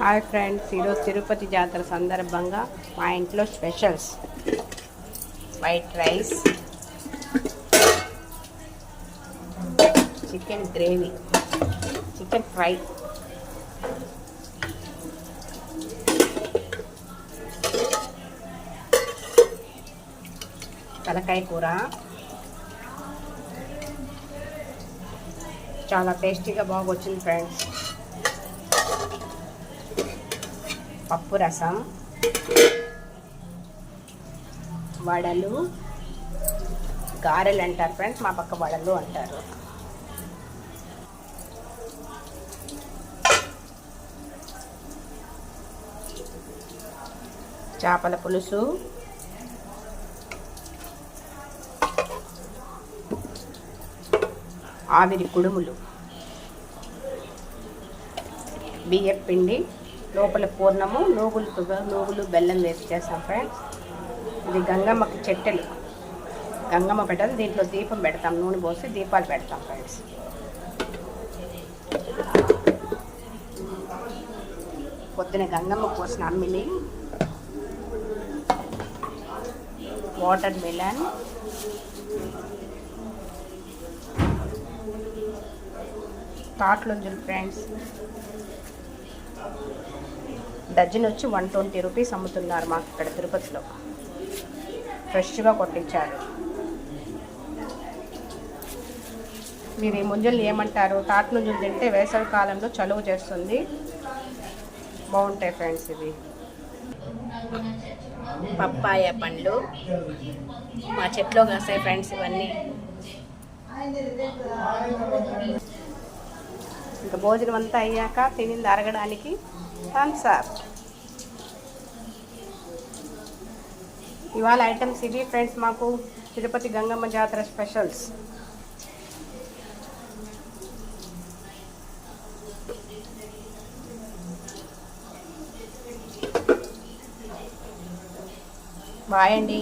Hi friends ఈరోజు తిరుపతి జాతర సందర్భంగా మా ఇంట్లో specials. White rice chicken gravy chicken fry. తలకాయ కూర. చాలా టేస్టీగా బాగా వచ్చింది ఫ్రెండ్స్. పప్పు రసం వడలు గారెలు అంటారు ఫ్రెండ్స్ మా పక్క వడలు అంటారు. చేపల పులుసు ఆవిరి కుడుములు బియ్యపిండి లోపల పూర్ణము నూగులు నూగులు బెల్లం వేసి చేస్తాం ఫ్రెండ్స్ ఇది గంగమ్మకి చెట్టెలు. గంగమ్మ పెట్టాలి దీంట్లో దీపం పెడతాం నూనె పోసి దీపాలు పెడతాం ఫ్రెండ్స్ పొద్దున గంగమ్మ పోసిన అమ్మిలి వాటర్ మిలన్ తాట్లుంజులు ఫ్రెండ్స్ డజన్ వచ్చి వన్ ట్వంటీ రూపీస్ అమ్ముతున్నారు మాకు ఇక్కడ తిరుపతిలో. ఫ్రెష్గా కొట్టించారు. మీరు ఈ ముంజలు ఏమంటారు? తాటి నుంజులు తింటే వేసవి కాలంలో చలువ చేస్తుంది. బాగుంటాయి ఫ్రెండ్స్ ఇవి. పప్పాయ పండ్లు. మా చెట్లో కాస్తాయి ఫ్రెండ్స్ ఇవన్నీ. ఇంకా భోజనం అంతా అయ్యాక తినింది అరగడానికి. థమ్స్అప్ ఇవాళ ఐటమ్స్ ఇవి ఫ్రెండ్స్ మాకు తిరుపతి గంగమ్మ జాతర స్పెషల్స్. బాయ్ అండి.